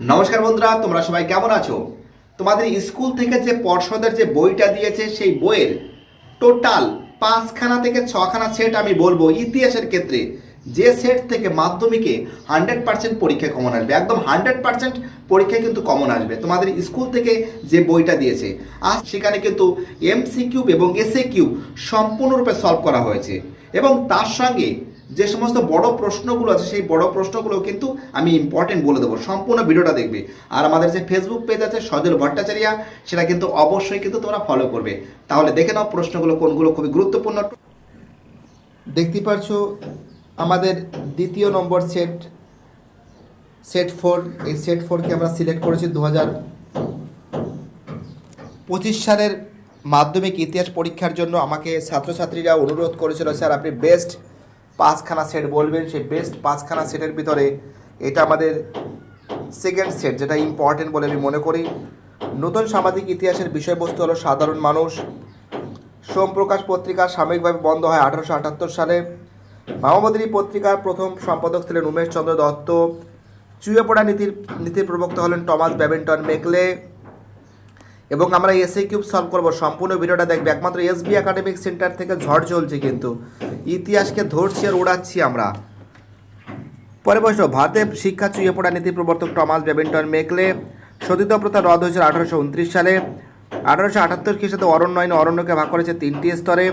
নমস্কার বন্ধুরা, তোমরা সবাই কেমন আছো? তোমাদের স্কুল থেকে যে পর্ষদের যে বইটা দিয়েছে, সেই বইয়ের টোটাল পাঁচখানা থেকে ছখানা সেট আমি বলব ইতিহাসের ক্ষেত্রে। যে সেট থেকে মাধ্যমিকে হান্ড্রেড পার্সেন্ট পরীক্ষা কমন আসবে। একদম হান্ড্রেড পার্সেন্ট পরীক্ষা কিন্তু কমন আসবে। তোমাদের স্কুল থেকে যে বইটা দিয়েছে, আজ সেখানে কিন্তু এমসি কিউব এবং এসএ কিউব সম্পূর্ণরূপে সলভ করা হয়েছে। এবং তার সঙ্গে যে সমস্ত বড় প্রশ্নগুলো আছে, সেই বড় প্রশ্নগুলো কিন্তু আমি ইম্পর্টেন্ট বলে দেবো। সম্পূর্ণ ভিডিওটা দেখবে। আর আমাদের যে ফেসবুক পেজ আছে, সজল ভট্টাচার্য, সেটা কিন্তু অবশ্যই কিন্তু তোমরা ফলো করবে। তাহলে দেখে নাও প্রশ্নগুলো, কোনগুলো খুবই গুরুত্বপূর্ণ। দেখতে পাচ্ছ, আমাদের দ্বিতীয় নম্বর সেট সেট ফোর এই সেট ফোরকে আমরা সিলেক্ট করেছি দু হাজার পঁচিশ সালের মাধ্যমিক ইতিহাস পরীক্ষার জন্য। আমাকে ছাত্রছাত্রীরা অনুরোধ করেছিল, স্যার, আপনি বেস্ট পাঁচখানা সেট বলবেন, সেই বেস্ট পাঁচখানা সেটের ভিতরে এটা আমাদের সেকেন্ড সেট যেটা ইম্পর্টেন্ট বলে আমি মনে করি। নতুন সামাজিক ইতিহাসের বিষয়বস্তু হলো সাধারণ মানুষ। সোমপ্রকাশ পত্রিকা সাময়িকভাবে বন্ধ হয় আঠারোশো আটাত্তর সালে। মামাবদী পত্রিকার প্রথম সম্পাদক ছিলেন উমেশ চন্দ্র দত্ত। চুয়েপড়া নীতির নীতির প্রবক্তা হলেন টমাস ব্যাবিন্টন মেকলে। এবং আমরা এসএ কিউব সলভ করব। সম্পূর্ণ ভিডিওটা দেখবে একমাত্র এসবি একাডেমিক সেন্টার থেকে ঝড় চলছে কিন্তু। ইতিহাসকে ধরছি আর উড়াচ্ছি আমরা। পরে বসল ভারতে শিক্ষা চুইয়ে পড়া নীতি প্রবর্তক টমাস ব্যাবিন্টন মেকলে। সতীত প্রথা রদ হয়েছিল আঠারোশো উনত্রিশ সালে। আঠারোশো আটাত্তর খ্রিস্টাব্দে অরণ্য অরণ্যকে ভাগ করেছে তিনটি স্তরে।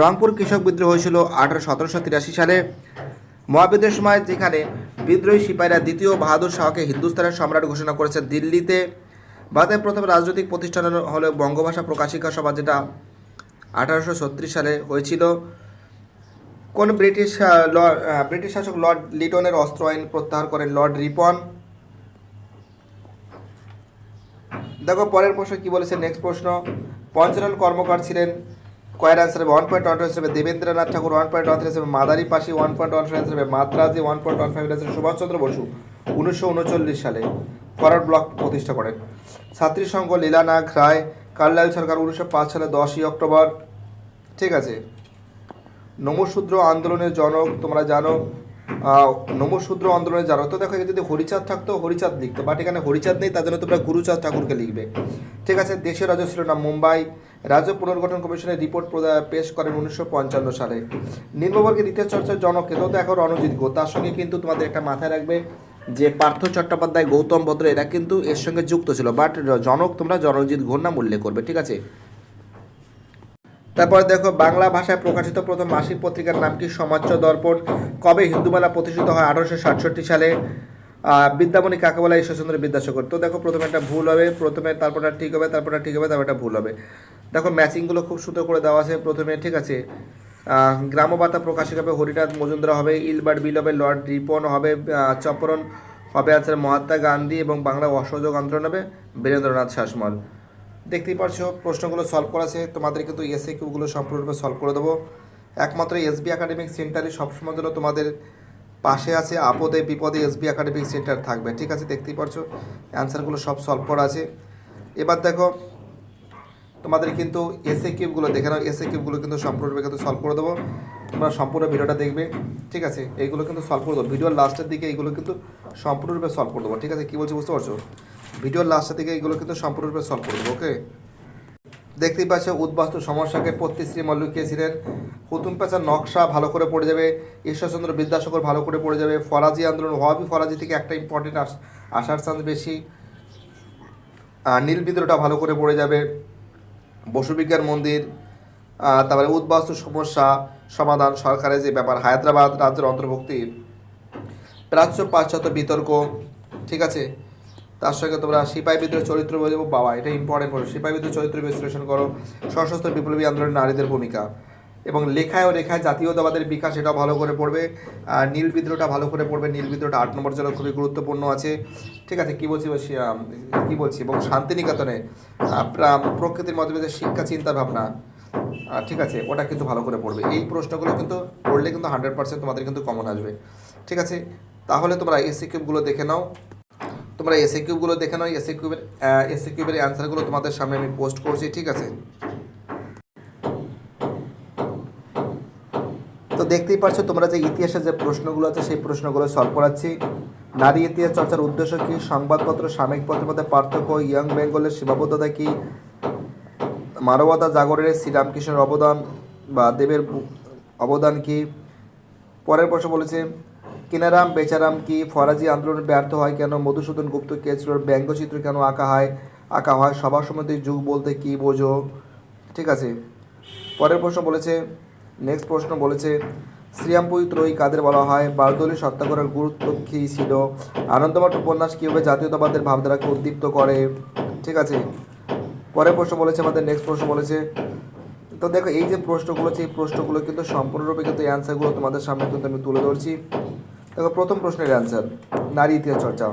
রংপুর কৃষক বিদ্রোহ হয়েছিল আঠারোশো সতেরোশো তিরাশি সালে। মহাবিদ্রোহের সময় যেখানে বিদ্রোহী সিপাহীরা দ্বিতীয় বাহাদুর শাহকে হিন্দুস্তানের সম্রাট ঘোষণা করেছে দিল্লিতে। ভারতের প্রথম রাজনৈতিক প্রতিষ্ঠান হলো বঙ্গভাষা প্রকাশিকা সভা, যেটা আঠারোশো ছত্রিশ সালে হয়েছিল। কোন ব্রিটিশ ব্রিটিশ শাসক লর্ড লিটনের অস্ত্র আইন প্রত্যাহার করেন, লর্ড রিপন। দেখো, পরের প্রশ্ন কি বলেছে? নেক্সট প্রশ্ন পঞ্চানন কর্মকার ছিলেন। কয়ের অ্যান্সার হবে ওয়ান পয়েন্ট ওয়ান হিসেবে Debendranath Thakur one point one হিসেবে Madari Pasi one point one five হিসেবে Madraji one point one five হিসেবে সুভাষচন্দ্র বসু, উনিশশো উনচল্লিশ সালে। ফরওয়ার্ড ব্লক প্রতিষ্ঠা করেন। ছাত্রী সংঘ লীলানাগ রায় কার্লাইল সরকার উনিশশো পাঁচ সালে দশই অক্টোবর। ঠিক আছে। নমশূদ্র আন্দোলনের জনক তোমরা জানো। নমশূদ্র আন্দোলনের জানো তো দেখো যদি হরিচাঁদ থাকতো, হরিচাঁদ লিখতো। বাট এখানে হরিচাঁদ নেই, তার জন্য তোমরা গুরুচাঁদ ঠাকুরকে লিখবে। ঠিক আছে, দেশের রাজ্য ছিল না মুম্বাই। রাজ্য পুনর্গঠন কমিশনের রিপোর্ট পেশ করেন উনিশশো পঞ্চান্ন সালে। নিম্নবর্গের ইতিহাস চর্চার জনক তো দেখো রণজিৎ গো, তার সঙ্গে কিন্তু তোমাদের একটা মাথায় রাখবে। যে পার্থ চট্টোপাধ্যায়, গৌতম ভদ্র, এরা কিন্তু এর সঙ্গে যুক্ত ছিল। বাট জনক তোমরা জনজিৎ ঘোর নাম উল্লেখ করবে, ঠিক আছে? তারপরে দেখো, বাংলা ভাষায় প্রকাশিত প্রথম মাসিক পত্রিকার নাম কি? সমাজ দর্পণ। কবে হিন্দুমেলা প্রতিষ্ঠিত হয়? আঠারোশো সাতষট্টি সালে। বিদ্যামণি কাকে বলে ঈশ্বরচন্দ্র বিদ্যাসাগর। তো দেখো, প্রথমে একটা ভুল হবে, প্রথমে তারপরটা ঠিক হবে তারপরটা ঠিক হবে তারপরটা ভুল হবে। দেখো ম্যাচিংগুলো খুব সুন্দর করে দেওয়া আছে প্রথমে, ঠিক আছে? গ্রামবার্তা প্রকাশিত হবে, হরিনাথ মজুমদার হবে, ইলবার্ট বিল হবে, লর্ড রিপন হবে চপরন হবে আছে মহাত্মা গান্ধী এবং বাংলা অসহযোগ আন্দোলন হবে, বীরেন্দ্রনাথ শাসমল। দেখতেই পারছ, প্রশ্নগুলো সলভ করা আছে, তোমাদের কিন্তু এসএ কিউগুলো সম্পূর্ণরূপে সলভ করে দেবো। একমাত্র এসবি একাডেমিক সেন্টারই সবসময় জন্য তোমাদের পাশে আছে, আপদে, বিপদে এসবি একাডেমিক সেন্টার থাকবে, ঠিক আছে? দেখতেই পারছ অ্যান্সারগুলো সব সলভ করা আছে। এবার দেখো তোমাদের কিন্তু এসএ কিউবগুলো দেখে নাও এসএ কিউবগুলো কিন্তু সম্পূর্ণরূপে কিন্তু সলভ করে দেবো। তোমরা সম্পূর্ণ ভিডিওটা দেখবে, ঠিক আছে? এইগুলো কিন্তু সলভ করে দেবো। ভিডিওর লাস্টের দিকে এইগুলো কিন্তু সম্পূর্ণরূপে সলভ করে দেবো, ঠিক আছে? কী বলছি বুঝতে পারছ? ভিডিওর লাস্টের দিকে এইগুলো কিন্তু সম্পূর্ণরূপে সলভ করে দেবো ওকে দেখতেই পাচ্ছ, উদ্বাস্তু সমস্যাকে পত্রিশ্রী মল্ল লিখিয়েছিলেন হুতুম পেঁচার নকশা ভালো করে পড়ে যাবে, ঈশ্বরচন্দ্র বিদ্যাসাগর ভালো করে পড়ে যাবে। ফরাজি আন্দোলন হওয়াবি ফরাজি থেকে একটা ইম্পর্টেন্ট আসার চান্স বেশি। নীল বিদ্রোহটা ভালো করে পড়ে যাবে। বসুবিজ্ঞান মন্দির তারপরে উদ্বাস্তু সমস্যা সমাধান সরকারের যে ব্যাপার, হায়দ্রাবাদ রাজ্যের অন্তর্ভুক্তি, প্রাচ্য পাশ্চাত্য বিতর্ক, ঠিক আছে? তার সঙ্গে তোমরা সিপাহী বিদ্রোহ চরিত্র বাবা, এটা ইম্পর্টেন্ট করো সিপাহী বিদ্রোহ চরিত্র বিশ্লেষণ করো, সশস্ত্র বিপ্লবী আন্দোলনে নারীদের ভূমিকা। এবং লেখায় ও রেখায় জাতীয়তাবাদের বিকাশ এটা ভালো করে পড়বে। আর নীল বিদ্রোহটা ভালো করে পড়বে। নীল বিদ্রোহটা আট নম্বর জন্য খুবই গুরুত্বপূর্ণ আছে। ঠিক আছে, কি বলছি কি বলছি? এবং শান্তিনিকেতনে প্রকৃতির মাধ্যমে যে শিক্ষা চিন্তা ভাবনা ঠিক আছে, ওটা কিন্তু ভালো করে পড়বে। এই প্রশ্নগুলো কিন্তু পড়লে কিন্তু হান্ড্রেড পার্সেন্ট তোমাদের কিন্তু কমন আসবে। ঠিক আছে, তাহলে তোমরা এসি কিউবগুলো দেখে নাও। তোমরা এসএ কিউবগুলো দেখে নাও। এসএ কিউবের এসএ কিউবের অ্যান্সারগুলো তোমাদের সামনে আমি পোস্ট করছি, ঠিক আছে? তো দেখতেই পাচ্ছ তোমরা যে ইতিহাসের যে প্রশ্নগুলো আছে, সেই প্রশ্নগুলো সলভ করাচ্ছি। নারী ইতিহাস চর্চার উদ্দেশ্য কি? সংবাদপত্র, সাময়িক পত্রের মধ্যে পার্থক্য, ইয়ং বেঙ্গলের সীমাবদ্ধতা কি? মানবতা জাগরণের শ্রীরামকৃষ্ণের অবদান বা দেবের অবদান কি? পরের প্রশ্ন বলেছে, কিনারাম, বেচারাম কি ফরাজি আন্দোলন ব্যর্থ হয় কেন? মধুসূদন গুপ্ত কে ছিল? ব্যঙ্গচিত্র কেন আঁকা হয়? আঁকা হয় সভা সমিতির যুগ বলতে কি বোঝো? ঠিক আছে। পরের প্রশ্ন বলেছে নেক্সট প্রশ্ন বলেছে, শ্রীরামপুরী ত্রয়ী কাদের বলা হয়? বারদলি সত্যাগ্রহের গুরুত্ব কী ছিল? আনন্দমঠ উপন্যাস কীভাবে জাতীয়তাবাদের ভাবধারাকে উদ্দীপ্ত করে? ঠিক আছে। পরের প্রশ্ন বলেছে, আমাদের নেক্সট প্রশ্ন বলেছে, তো দেখো, এই যে প্রশ্নগুলো আছে, এই প্রশ্নগুলো কিন্তু সম্পূর্ণরূপে কিন্তু এই অ্যান্সারগুলো তোমাদের সামনে কিন্তু আমি তুলে ধরছি। দেখো, প্রথম প্রশ্নের অ্যান্সার নারী ইতিহাস চর্চা।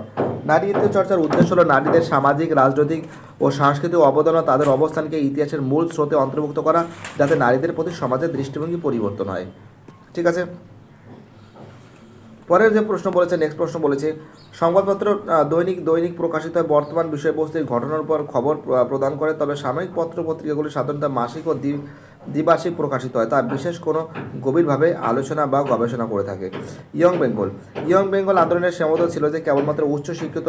নারী ইতিহাস চর্চার উদ্দেশ্য হলো নারীদের সামাজিক, রাজনৈতিক ও সাংস্কৃতিক অবদান ও তাদের অবস্থানকে ইতিহাসের মূল স্রোতে অন্তর্ভুক্ত করা যাতে নারীদের প্রতি সমাজের দৃষ্টিভঙ্গি পরিবর্তন হয়। ঠিক আছে? পরের যে প্রশ্ন বলেছে নেক্সট প্রশ্ন বলেছে, সংবাদপত্র দৈনিক দৈনিক প্রকাশিত বর্তমান বিষয়বস্তুর ঘটনার পর খবর প্রদান করে, তবে সাময়িক পত্র পত্রিকাগুলি সাধারণত মাসিক ও দ্বিবার্ষিক প্রকাশিত হয়, তা বিশেষ কোনো গভীরভাবে আলোচনা বা গবেষণা করে থাকে। ইয়ং বেঙ্গল। ইয়ং বেঙ্গল আন্দোলনের সীমাবদ্ধ ছিল যে, কেবলমাত্র উচ্চশিক্ষিত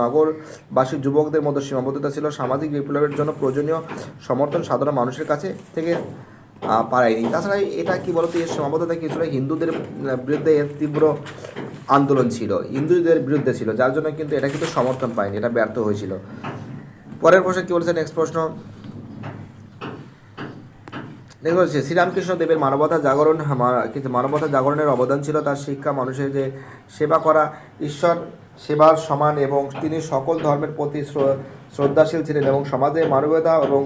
নগরবাসী যুবকদের মধ্যে সীমাবদ্ধতা ছিল। সামাজিক বিপ্লবের জন্য প্রয়োজনীয় সমর্থন সাধারণ মানুষের কাছে থেকে পারায়নি। তাছাড়া এটা কি বলতো, এর সীমাবদ্ধতা কি ছিল? হিন্দুদের বিরুদ্ধে এর তীব্র আন্দোলন ছিল। হিন্দুদের বিরুদ্ধে ছিল, যার জন্য কিন্তু এটা কিন্তু সমর্থন পায়নি, এটা ব্যর্থ হয়েছিল। পরের প্রশ্ন কি বলেছে নেক্সট প্রশ্ন। দেখো হচ্ছে শ্রীরামকৃষ্ণ দেবের মানবতা জাগরণ কিন্তু মানবতা জাগরণের অবদান ছিল তার শিক্ষা মানুষের যে সেবা করা। ঈশ্বর সেবার সমান এবং তিনি সকল ধর্মের প্রতি শ্রদ্ধাশীল ছিলেন এবং সমাজে মানবতা এবং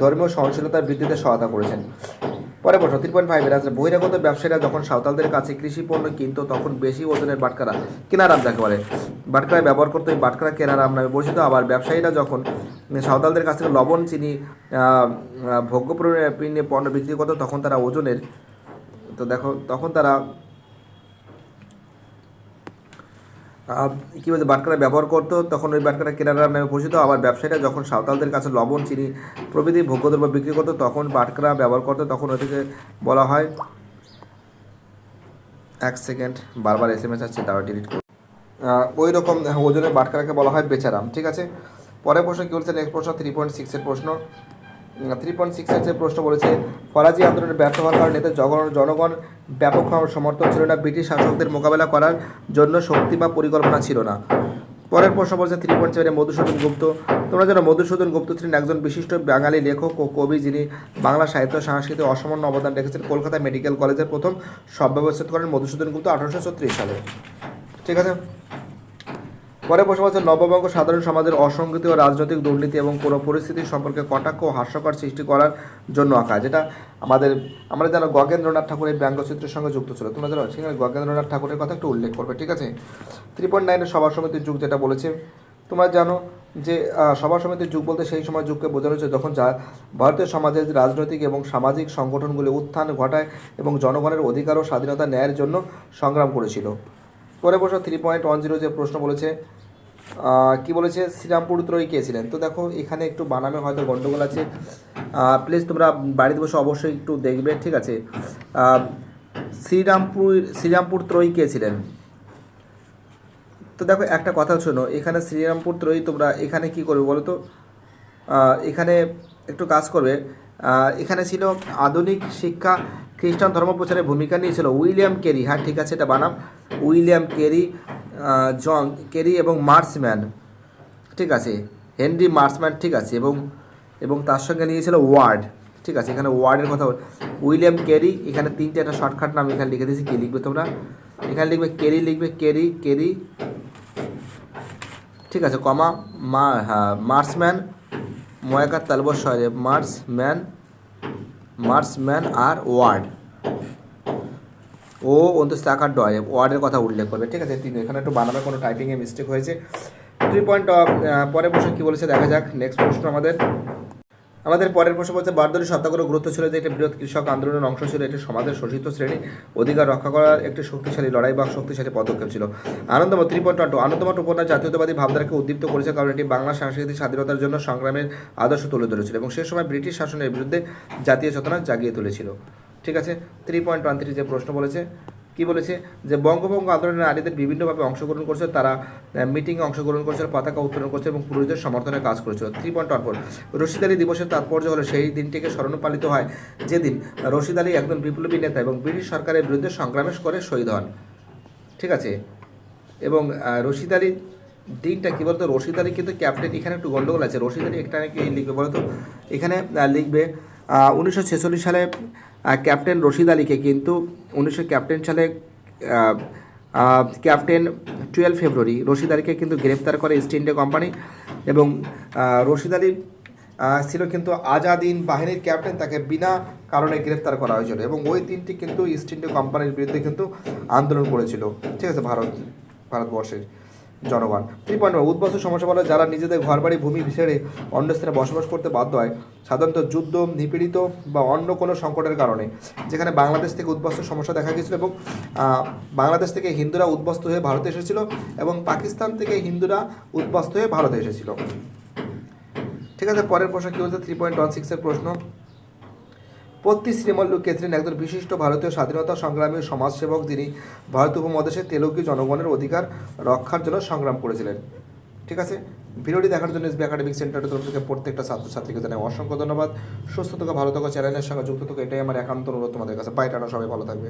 ধর্মীয় সহনশীলতার বৃদ্ধিতে সহায়তা করেছেন। পরে প্রশ্ন, তিন পয়েন্ট ফাইভের আছে বহিরাগত ব্যবসায়ীরা যখন সাঁওতালদের কাছে কৃষি পণ্য কিনত, তখন বেশি ওজনের বাটকারা কেনারাম যাকে বলে। বাটকারা ব্যবহার করতো এই বাটকারা কেনারাম নামে পরিচিত। আবার ব্যবসায়ীরা যখন সাঁওতালদের কাছ থেকে লবণ, চিনি ভোগ্য পণ্য বিক্রি করতো, তখন তারা ওজনের, তো দেখো, তখন তারা কী বলছে বাটকারা ব্যবহার করতো, তখন ওই বাটকারা কেনারাম নামে পরিচিত। আবার ব্যবসায়ীরা যখন সাঁওতালদের কাছে লবণ, চিনি প্রভৃতি ভোগ্যদ্রব্য বিক্রি করতো, তখন বাটকারা ব্যবহার করতো। তখন ওইটাকে বলা হয়, এক সেকেন্ড, বারবার এস এম এস আসছে তাও ডিলিট করুন ওই রকম ওজনের বাটকারাকে বলা হয় বেচারাম, ঠিক আছে? পরের প্রশ্ন কী বলছে নেক্সট প্রশ্ন থ্রি পয়েন্ট সিক্সের প্রশ্ন। থ্রি পয়েন্ট সিক্সের যে প্রশ্ন বলেছে, ফরাজি আন্দোলনের ব্যর্থ হওয়ার কারণে এতে জনগণ ব্যাপক হওয়ার সমর্থন ছিল না, ব্রিটিশ শাসকদের মোকাবেলা করার জন্য শক্তি বা পরিকল্পনা ছিল না। পরের প্রশ্ন বলছে থ্রি পয়েন্ট সেভেনে মধুসূদন গুপ্ত। তোমরা জানো, মধুসূদন গুপ্ত ছিলেন একজন বিশিষ্ট বাঙালি লেখক ও কবি যিনি বাংলা সাহিত্য সংস্কৃতি অসামান্য অবদান রেখেছেন। কলকাতা মেডিকেল কলেজের প্রথম সব ব্যবস্থিত করেন মধুসূদন গুপ্ত আঠারোশো ছত্রিশ সালে। ঠিক আছে? পরে হচ্ছে নববঙ্গ সাধারণ সমাজের অসংগতি ও রাজনৈতিক দুর্নীতি এবং কোনো পরিস্থিতি সম্পর্কে কটাক্ষ ও হাস্যকর সৃষ্টি করার জন্য আঁকা, যেটা আমাদের, আমরা যেন গগেন্দ্রনাথ ঠাকুর এই ব্যঙ্গচিত্রের সঙ্গে যুক্ত ছিল। তোমরা জানো, সেখানে গগেন্দ্রনাথ ঠাকুরের কথা একটু উল্লেখ করবে, ঠিক আছে? থ্রি পয়েন্ট নাইনের সভা সমিতির যুগ যেটা বলেছে, তোমরা জানো যে সভা সমিতির যুগ বলতে সেই সময় যুগকে বোঝানো হচ্ছে যখন যা, ভারতীয় সমাজের রাজনৈতিক এবং সামাজিক সংগঠনগুলি উত্থান ঘটায় এবং জনগণের অধিকার ও স্বাধীনতা ন্যায়ের জন্য সংগ্রাম করেছিল। পরে বসে থ্রি পয়েন্ট ওয়ান জিরো যে প্রশ্ন বলেছে কি বলেছে? শ্রীরামপুর ত্রয়ী কে ছিলেন? তো দেখো, এখানে একটু বানামে হয়তো গন্ডগোল আছে। প্লিজ তোমরা বাড়িতে বসে অবশ্যই একটু দেখবে, ঠিক আছে? শ্রীরামপুর শ্রীরামপুর ত্রয়ী কে ছিলেন? তো দেখো, একটা কথা শোনো, এখানে শ্রীরামপুর ত্রয়ী তোমরা এখানে কি করবে বলো তো? এখানে একটু কাজ করবে। এখানে ছিল আধুনিক শিক্ষা খ্রিস্টান ধর্ম প্রচারে ভূমিকা নিয়েছিল। উইলিয়াম কেরি হ্যাঁ ঠিক আছে, এটা বানাম উইলিয়াম কেরি জন, কেরি এবং মার্সম্যান, ঠিক আছে, হেনরি মার্সম্যান, ঠিক আছে, এবং এবং তার সঙ্গে নিয়েছিল ওয়ার্ড, ঠিক আছে, এখানে ওয়ার্ডের কথা উইলিয়াম কেরি, এখানে তিনটে একটা শর্টকাট নাম এখানে লিখে দিয়েছি, কী লিখবে তোমরা? এখানে লিখবে কেরি লিখবে কেরি কেরি, ঠিক আছে, কমা, মা হ্যাঁ মার্সম্যান ময়াকার তালবর শহরে মার্সম্যান মার্সম্যান আর ওয়ার্ড। ও অন্তস্থ আকার ডয় ওয়ার্ডের কথা উল্লেখ করবে। ঠিক আছে, তিনি। এখানে একটু বানাবে কোনো টাইপিংয়ে মিস্টেক হয়েছে। থ্রি পয়েন্ট পরের প্রশ্ন কী বলেছে? দেখা যাক। নেক্সট প্রশ্ন আমাদের। আমাদের পরের প্রশ্ন বলছে, বারদরি সত্যাগ্রহ গুরুত্ব ছিল যে একটি বৃহৎ কৃষক আন্দোলনের অংশ ছিল, এটি সমাজের শোষিত শ্রেণি, অধিকার রক্ষা করার একটি শক্তিশালী লড়াই বা শক্তিশালী পদক্ষেপ ছিল। Anandamath three point two Anandamath উপন্যাস জাতীয়তাবাদী ভাবধারাকে উদ্দীপ্ত করেছে কারণ এটি বাংলা সাংস্কৃতিক স্বাধীনতার জন্য সংগ্রামের আদর্শ তুলে ধরেছিল এবং সে সময় ব্রিটিশ শাসনের বিরুদ্ধে জাতীয় চেতনা জাগিয়ে তুলেছিল। ঠিক আছে থ্রি পয়েন্ট ওয়ান থ্রি যে প্রশ্ন বলেছে কি বলেছে? যে বঙ্গভঙ্গ আন্দোলনে নারীদের বিভিন্নভাবে অংশগ্রহণ করছে, তারা মিটিংয়ে অংশগ্রহণ করছে, পতাকা উত্তোলন করছে এবং পুরুষদের সমর্থনে কাজ করেছিল। Three point one four Rashid Ali দিবসের তাৎপর্য হলো সেই দিনটিকে স্মরণ পালিত হয় যেদিন রশিদ আলী একজন বিপ্লবী নেতা এবং ব্রিটিশ সরকারের বিরুদ্ধে সংগ্রামে করে শহীদ হন। ঠিক আছে? এবং রশিদ আলী দিনটা কী বলতো? রশিদ আলী কিন্তু ক্যাপ্টেন, এখানে একটু গন্ডগোল আছে। রশিদ আলী একটা নাকি লিখবে বলতো? এখানে লিখবে উনিশশো ছেচল্লিশ সালে ক্যাপ্টেন রশিদ আলীকে কিন্তু উনিশশো ক্যাপ্টেন সালে ক্যাপ্টেন টুয়েলভ ফেব্রুয়ারি রশিদ আলীকে কিন্তু গ্রেপ্তার করে ইস্ট ইন্ডিয়া কোম্পানি এবং রশিদ আলী ছিল কিন্তু আজাদিন বাহিনীর ক্যাপ্টেন, তাকে বিনা কারণে গ্রেফতার করা হয়েছিল এবং ওই দিনটি কিন্তু ইস্ট ইন্ডিয়া কোম্পানির বিরুদ্ধে কিন্তু আন্দোলন করেছিল। ঠিক আছে, ভারত, ভারতবর্ষের। জনগণ। থ্রি পয়েন্ট উদ্বস্ত সমস্যা বলে যারা নিজেদের ঘরবাড়ি, ভূমি ছেড়ে অন্য স্থানে বসবাস করতে বাধ্য হয়, সাধারণত যুদ্ধ, নিপীড়িত বা অন্য কোনো সংকটের কারণে। যেখানে বাংলাদেশ থেকে উদ্বাস্তু সমস্যা দেখা গিয়েছিল এবং বাংলাদেশ থেকে হিন্দুরা উদ্বস্ত হয়ে ভারতে এসেছিল এবং পাকিস্তান থেকে হিন্দুরা উদ্বাস্তু হয়ে ভারতে এসেছিল। ঠিক আছে, পরের প্রশ্ন কী হচ্ছে থ্রি পয়েন্ট ওয়ান সিক্সের প্রশ্ন। পত্তি শ্রীমল্লু কেতরিন একজন বিশিষ্ট ভারতীয় স্বাধীনতা সংগ্রামী সমাজসেবক যিনি ভারত উপমহাদেশে তেলুগু জনগণের অধিকার রক্ষার জন্য সংগ্রাম করেছিলেন। ঠিক আছে? ভিডিওটি দেখার জন্য এসবি একাডেমিক সেন্টারের তরফ থেকে প্রত্যেকটা ছাত্রছাত্রীকে জানাই অসংখ্য ধন্যবাদ। সুস্থ থাকা, ভালো থাকা, চ্যানেলের সঙ্গে যুক্ত থাকা, এটাই আমার একান্ত অনুরোধ তোমাদের কাছে। পাই সবাই ভালো থাকবে।